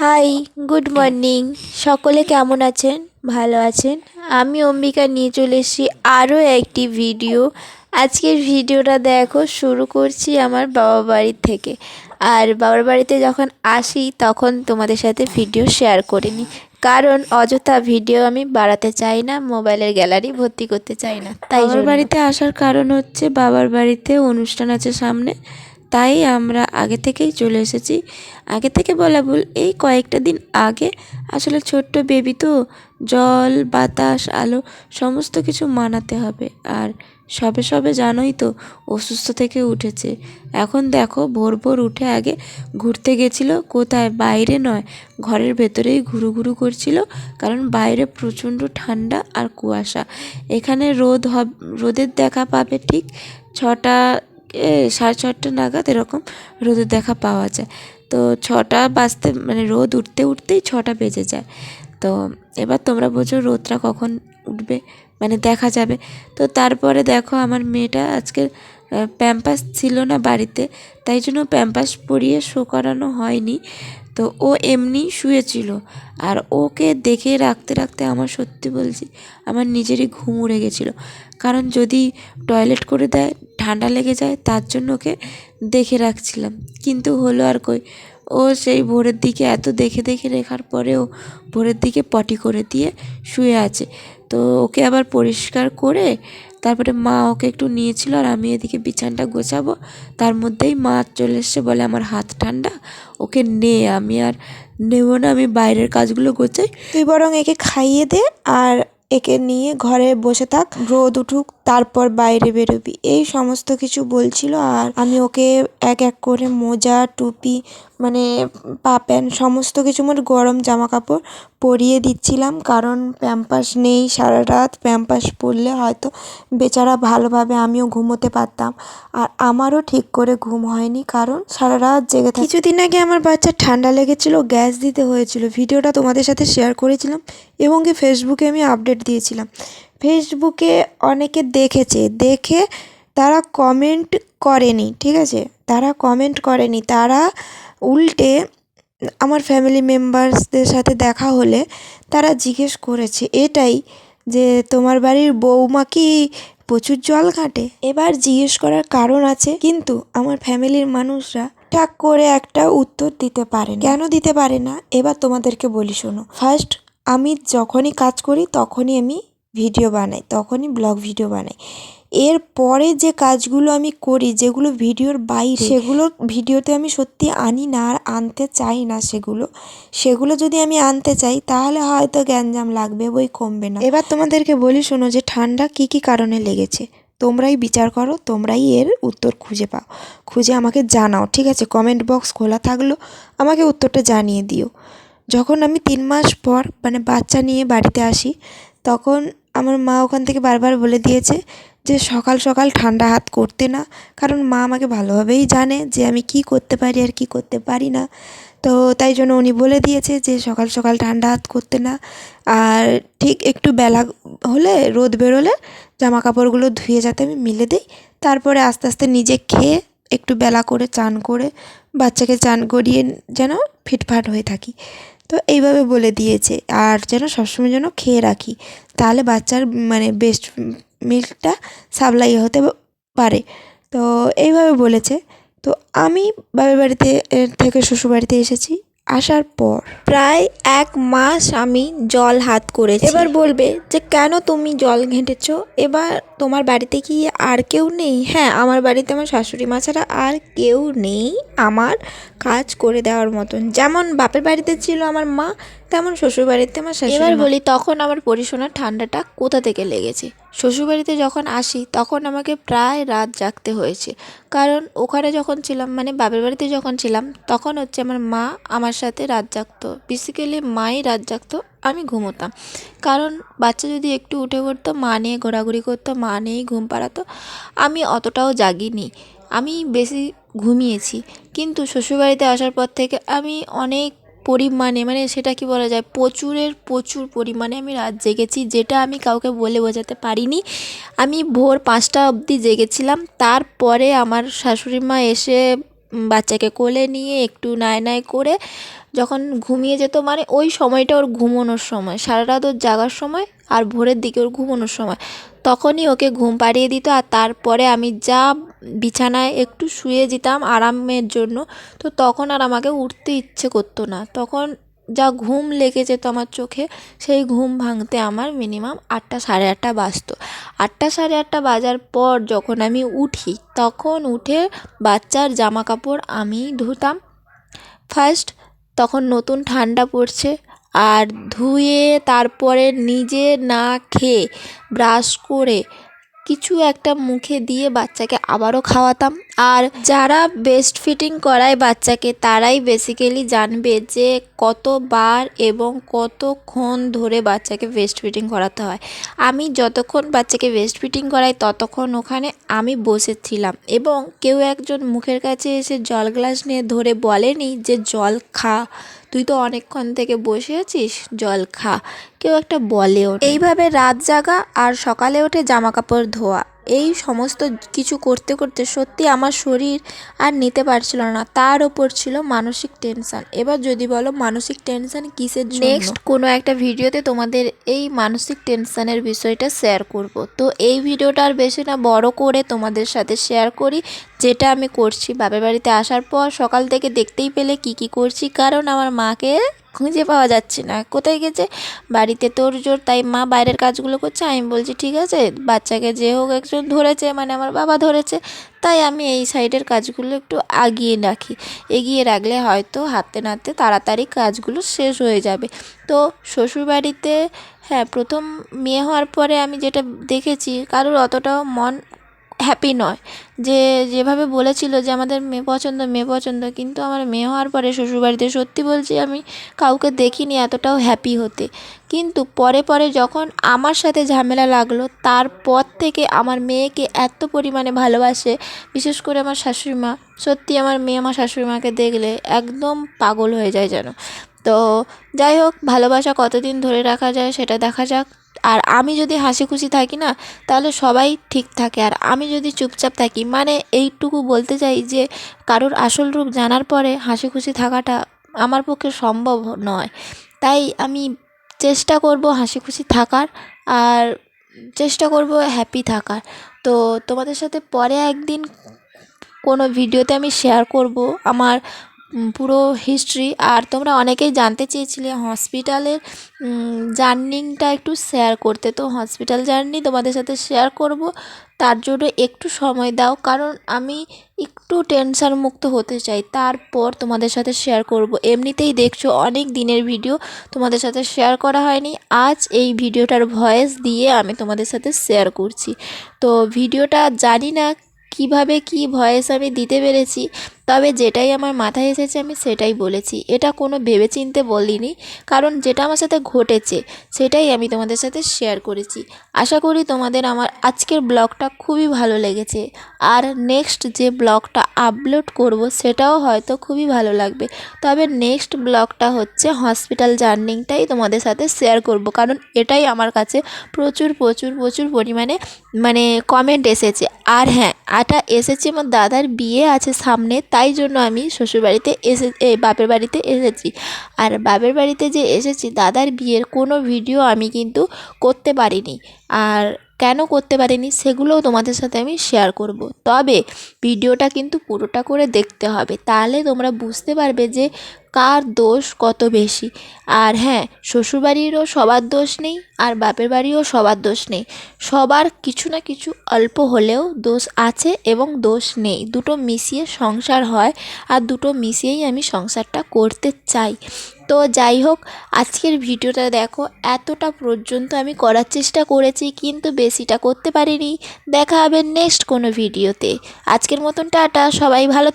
Hi good morning সকলে কেমন আছেন? ভালো আছেন? আমি অম্বিকা নিয়ে চলে এসেছি আরও একটি ভিডিও আজকের ভিডিওটা দেখো শুরু করছি আমার বাবা বাড়ির থেকে। আর বাবার বাড়িতে যখন আসি তখন তোমাদের সাথে ভিডিও শেয়ার করে নিই। কারণ অযথা ভিডিও আমি বাড়াতে চাই না মোবাইলের গ্যালারি ভর্তি করতে চাই না। তাই বাবার বাড়িতে আসার কারণ হচ্ছে বাবার বাড়িতে অনুষ্ঠান আছে সামনে। তাই আমরা আগে থেকেই চলে এসেছি। আগে থেকে বলা ভুল, এই কয়েকটা দিন আগে আসলে ছোট্ট বেবি তো, জল, বাতাস, আলো সমস্ত কিছু মানাতে হবে। আর সবে সবে জানোই তো, অসুস্থ থেকে উঠেছে। এখন দেখো, ভোর ভোর উঠে আগে ঘুরতে গেছিল, কোথায়? বাইরে নয়, ঘরের ভেতরেই ঘুরু ঘুরু করছিল, কারণ বাইরে প্রচণ্ড ঠান্ডা আর কুয়াশা। এখানে রোদ হব, রোদের দেখা পাবে ঠিক ছটা সাড়ে ছটা নাগাদ এরকম রোদের দেখা পাওয়া যায়। তো ছটা বাজতে মানে রোদ উঠতে উঠতেই ছটা বেজে যায়। তো এবার তোমরা বোঝো রোদটা কখন উঠবে? মানে দেখা যাবে। তো তারপরে দেখো আমার মেয়েটা আজকে প্যাম্পাস ছিল না বাড়িতে, তাই জন্য প্যাম্পাস পরিয়ে শো করানো হয়নি। তো ও এমনি শুয়েছিল। আর ওকে দেখে রাখতে রাখতে আমার সত্যি বলছি, আমার নিজেরই ঘুম উড়ে গেছিল। কারণ যদি টয়লেট করে দেয়, ঠান্ডা লেগে যায়, তার জন্য ওকে দেখে রাখছিলাম। কিন্তু হলো আর কই, ও সেই ভোরের দিকে এত দেখে দেখে রেখার পরেও ভোরের দিকে পটি করে দিয়ে শুয়ে আছে। তো ওকে আবার পরিষ্কার করে তারপরে মা ওকে একটু নিয়েছিল আর আমি এদিকে বিছানটা গোছাবো। তার মধ্যেই মা চলে এসছে বলে আমার হাত ঠান্ডা, ওকে নে, আমি আর নেব না, আমি বাইরের কাজগুলো গোছাই। তুই বরং একে খাইয়ে দে আর একে নিয়ে ঘরে বসে থাক, রোদ উঠুক, তারপর বাইরে বেরোবি। এই সমস্ত কিছু বলছিল আর আমি ওকে এক এক করে মোজা, টুপি মানে পা প্যান্ট সমস্ত কিছু মানে গরম জামা কাপড় পরিয়ে দিচ্ছিলাম। কারণ প্যাম্পাস নেই, সারা রাত প্যাম্পাস পরলে হয়তো বেচারা ভালোভাবে আমিও ঘুমোতে পারতাম। আর আমারও ঠিক করে ঘুম হয়নি, কারণ সারা রাত জেগে থাকি কিছুদিন আগে আমার বাচ্চা ঠান্ডা লেগেছিল, গ্যাস দিতে হয়েছিল। ভিডিওটা তোমাদের সাথে শেয়ার করেছিলাম এবং কি ফেসবুকে আমি আপডেট দিয়েছিলাম। ফেসবুকে অনেকে দেখেছে, দেখে তারা কমেন্ট করেনি, ঠিক আছে? তারা কমেন্ট করেনি, তারা উল্টে আমার ফ্যামিলি মেম্বার্সদের সাথে দেখা হলে তারা জিজ্ঞেস করেছে, এটাই যে তোমার বাড়ির বৌমা কি প্রচুর জল ঘাটে? এবার জিজ্ঞেস করার কারণ আছে, কিন্তু আমার ফ্যামিলির মানুষরা ঠাক করে একটা উত্তর দিতে পারে। কেন দিতে পারে না? এবার তোমাদেরকে বলি শোনো। ফার্স্ট আমি যখনই কাজ করি, তখনই আমি ভিডিও বানাই, তখনই ব্লগ ভিডিও বানাই। এর পরে যে কাজগুলো আমি করি, যেগুলো ভিডিওর বাইরে, সেগুলো ভিডিওতে আমি সত্যি আনি না আর আনতে চাই না সেগুলো। সেগুলো যদি আমি আনতে চাই, তাহলে হয়তো গ্যাঞ্জাম লাগবে, বই কমবে না। এবার তোমাদেরকে বলি, শোনো যে ঠান্ডা কি কি কারণে লেগেছে। তোমরাই বিচার করো, তোমরাই এর উত্তর খুঁজে পাও। খুঁজে আমাকে জানাও, ঠিক আছে? কমেন্ট বক্স খোলা থাকল, আমাকে উত্তরটা জানিয়ে দিও। যখন আমি তিন মাস পর মানে বাচ্চা নিয়ে বাড়িতে আসি, তখন আমার মা ওখান থেকে বারবার বলে দিয়েছে যে সকাল সকাল ঠান্ডা হাত করতে না। কারণ মা আমাকে ভালোভাবেই জানে যে আমি কি করতে পারি আর কি করতে পারি না। তো তাই জন্য উনি বলে দিয়েছে যে সকাল সকাল ঠান্ডা হাত করতে না। আর ঠিক একটু বেলা হলে রোদ বেরোলে জামা কাপড়গুলো ধুয়ে যাতে আমি মিলে দিই। তারপরে আস্তে আস্তে নিজে খেয়ে একটু বেলা করে চান করে বাচ্চাকে চান করিয়ে যেন ফিটফাট হয়ে থাকি। তো এইভাবে বলে দিয়েছে, আর যেন সবসময় যেন খেয়ে রাখি, তাহলে বাচ্চার মানে বেস্ট মিল্কটা সাপ্লাই হতে পারে। তো এইভাবে বলেছে। তো আমি বাবার বাড়িতে থেকে শ্বশুর বাড়িতে এসেছি। আসার পর। প্রায় এক মাস আমি জল হাত করেছি। এবার বলবে যে, কেন তুমি জল ঘেঁটেছো? এবার তোমার বাড়িতে কি আর কেউ নেই? হ্যাঁ আমার বাড়িতে আমার শাশুড়ি মা ছাড়া আর কেউ নেই আমার কাজ করে দেওয়ার মতন। যেমন বাপের বাড়িতে ছিল আমার মা তেমন শ্বশুরবাড়িতে আমার শাশুড়ি এবার বলি তখন আমার পরিশোনার ঠান্ডাটা কোথা থেকে লেগেছে? শ্বশুরবাড়িতে যখন আসি তখন আমাকে প্রায় রাত জাগতে হয়েছে। কারণ ওখানে যখন ছিলাম মানে বাপের বাড়িতে যখন ছিলাম তখন হচ্ছে আমার মা আমার সাথে রাত জাগতো। বেসিক্যালি মাই রাত জাগতো আমি ঘুমোতাম। কারণ বাচ্চা যদি একটু উঠে পড়তো মা নিয়ে ঘোরাঘুরি করতো মা নিয়েই ঘুম পাড়াতো আমি অতটাও জাগিনি। আমি বেশি ঘুমিয়েছি। কিন্তু শ্বশুরবাড়িতে আসার পর থেকে আমি অনেক পরিমাণে মানে সেটা কি বলা যায়, প্রচুরের প্রচুর পরিমাণে আমি রাত জেগেছি, যেটা আমি কাউকে বলে বোঝাতে পারিনি। আমি ভোর পাঁচটা অবধি জেগেছিলাম, তারপরে আমার শাশুড়ি মা এসে বাচ্চাকে কোলে নিয়ে একটু নায় নায় করে যখন ঘুমিয়ে যেত মানে ওই সময়টা ওর ঘুমোনোর সময় সারা রাত ওর জাগার সময় আর ভোরের দিকে ওর ঘুমোনোর সময়। তখনই ওকে ঘুম পাড়িয়ে দিত আর তারপরে আমি যা বিছানায় একটু শুয়ে যেতাম আরামের জন্য, তো তখন আর আমাকে উঠতে ইচ্ছে করতো না। তখন যা ঘুম লেগে যেত আমার চোখে, সেই ঘুম ভাঙতে আমার মিনিমাম আটটা সাড়ে আটটা বাজতো। আটটা সাড়ে আটটা বাজার পর যখন আমি উঠি, তখন উঠে বাচ্চার জামা কাপড় আমি ধুতাম। ফার্স্ট তখন নতুন ঠান্ডা পড়ছে আর ধুয়ে তারপরে নিজে না খেয়ে ব্রাশ করে কিছু একটা মুখে দিয়ে বাচ্চাকে আবারও খাওয়াতাম। আর যারা বেস্ট ফিটিং করায় বাচ্চাকে, তারাই বেসিক্যালি জানবে যে কতবার এবং কতক্ষণ ধরে বাচ্চাকে বেস্ট ফিটিং করাতে হয়। আমি যতক্ষণ বাচ্চাকে বেস্ট ফিটিং করাই, ততক্ষণ ওখানে আমি বসেছিলাম এবং কেউ একজন মুখের কাছে এসে জল গ্লাস নিয়ে ধরে বলেনি যে, জল খা, তুই তো অনেকক্ষণ থেকে বসে আছিস, জল খা। কেউ একটা বলেও এইভাবে রাত জাগা আর সকালে উঠে জামা কাপড় ধোয়া। এই সমস্ত কিছু করতে করতে সত্যি আমার শরীর আর নিতে পারছিল না। তার ওপর ছিল মানসিক টেনশান এবার যদি বলো মানসিক টেনশান কিসের জন্য? নেক্সট কোনো একটা ভিডিওতে তোমাদের এই মানসিক টেনশানের বিষয়টা শেয়ার করব। তো এই ভিডিওটা আর বেশি না, বড় করে তোমাদের সাথে শেয়ার করি। যেটা আমি করছি বাপের বাড়িতে আসার পর সকাল থেকে দেখতেই পেলে কি কি করছি। কারণ আমার মাকে খুঁজে পাওয়া যাচ্ছে না। কোথায় গেছে? বাড়িতে তোর জোর, তাই মা বাইরের কাজগুলো করছে। আমি বলছি, ঠিক আছে, বাচ্চাকে যে হোক একজন ধরেছে মানে আমার বাবা ধরেছে। তাই আমি এই সাইডের কাজগুলো একটু আগিয়ে রাখি। এগিয়ে রাখলে হয়তো হাতে নাতে তাড়াতাড়ি কাজগুলো শেষ হয়ে যাবে। তো শ্বশুরবাড়িতে হ্যাঁ প্রথম মেয়ে হওয়ার পরে আমি যেটা দেখেছি, কারোর অতটাও মন হ্যাপি নয়। যে, যেভাবে বলেছিল যে, আমাদের মেয়ে পছন্দ মেয়ে পছন্দ। কিন্তু আমার মেয়ে হওয়ার পরে শ্বশুরবাড়িতে সত্যি বলছি, আমি কাউকে দেখিনি এতটাও হ্যাপি হতে। কিন্তু পরে পরে যখন আমার সাথে ঝামেলা লাগল, তারপর থেকে আমার মেয়েকে এত পরিমাণে ভালোবাসে, বিশেষ করে আমার শাশুড়ি মা। সত্যি আমার মেয়ে আমার শাশুড়ি মাকে দেখলে একদম পাগল হয়ে যায় যেন। তো, যাই হোক, ভালোবাসা কতদিন ধরে রাখা যায় সেটা দেখা যাক। আর আমি যদি হাসি খুশি থাকি না, তাহলে সবাই ঠিক থাকে। আর আমি যদি চুপচাপ থাকি মানে এইটুকু বলতে চাই যে, কারোর আসল রূপ জানার পরে হাসি খুশি থাকাটা আমার পক্ষে সম্ভব নয়। তাই আমি চেষ্টা করব হাসি খুশি থাকার আর চেষ্টা করব হ্যাপি থাকার। তো তোমাদের সাথে পরে একদিন কোনো ভিডিওতে আমি শেয়ার করব আমার পুরো হিস্ট্রি আর তোমরা অনেকেই জানতে চেয়েছিলে হসপিটালের জার্নিংটা একটু শেয়ার করতে। তো হসপিটাল জার্নি তোমাদের সাথে শেয়ার করব। তার জন্য একটু সময় দাও। কারণ আমি একটু টেনশন মুক্ত হতে চাই। তারপর তোমাদের সাথে শেয়ার করব। এমনিতেই দেখছ অনেক দিনের ভিডিও তোমাদের সাথে শেয়ার করা হয়নি। আজ এই ভিডিওটার ভয়েস দিয়ে আমি তোমাদের সাথে শেয়ার করছি। তো ভিডিওটা জানি না কীভাবে কি ভয়েস আমি দিতে পেরেছি। তবে যেটাই আমার মাথায় এসেছে আমি সেটাই বলেছি। এটা কোনো ভেবেচিন্তে বলিনি, কারণ যেটা আমার সাথে ঘটেছে, সেটাই আমি তোমাদের সাথে শেয়ার করেছি। আশা করি তোমাদের আমার আজকের ব্লগটা খুবই ভালো লেগেছে। আর নেক্সট যে ব্লগটা আপলোড করব, সেটাও হয়তো খুবই ভালো লাগবে। তবে নেক্সট ব্লগটা হচ্ছে হসপিটাল জার্নিংটাই তোমাদের সাথে শেয়ার করব, কারণ এটাই আমার কাছে প্রচুর প্রচুর প্রচুর পরিমাণে মানে কমেন্ট এসেছে। আর হ্যাঁ এটা এসেছে আমার দাদার বিয়ে আছে সামনে তাই জন্য আমি শ্বশুরবাড়িতে এসে এই বাপের বাড়িতে এসেছি। আর বাপের বাড়িতে যে এসেছি, দাদার বিয়ের কোনো ভিডিও আমি কিন্তু করতে পারিনি। আর কেন করতে পারিনি, সেগুলোও তোমাদের সাথে আমি শেয়ার করব। তবে ভিডিওটা কিন্তু পুরোটা করে দেখতে হবে। তাহলে তোমরা বুঝতে পারবে যে কার দোষ কত বেশি? আর হ্যাঁ শ্বশুরবাড়িরও সবার দোষ নেই আর বাপের বাড়িও সবার দোষ নেই। সবার কিছু না কিছু অল্প হলেও দোষ আছে এবং দোষ নেই। দুটো মিশিয়ে সংসার হয় আর দুটো মিশিয়েই আমি সংসারটা করতে চাই। তো যাই হোক, আজকের ভিডিওটা দেখো, এতটা পর্যন্ত আমি করার চেষ্টা করেছি কিন্তু বেশিটা করতে পারিনি। দেখা হবে নেক্সট কোনো ভিডিওতে। আজকের মতন টাটা, সবাই ভালো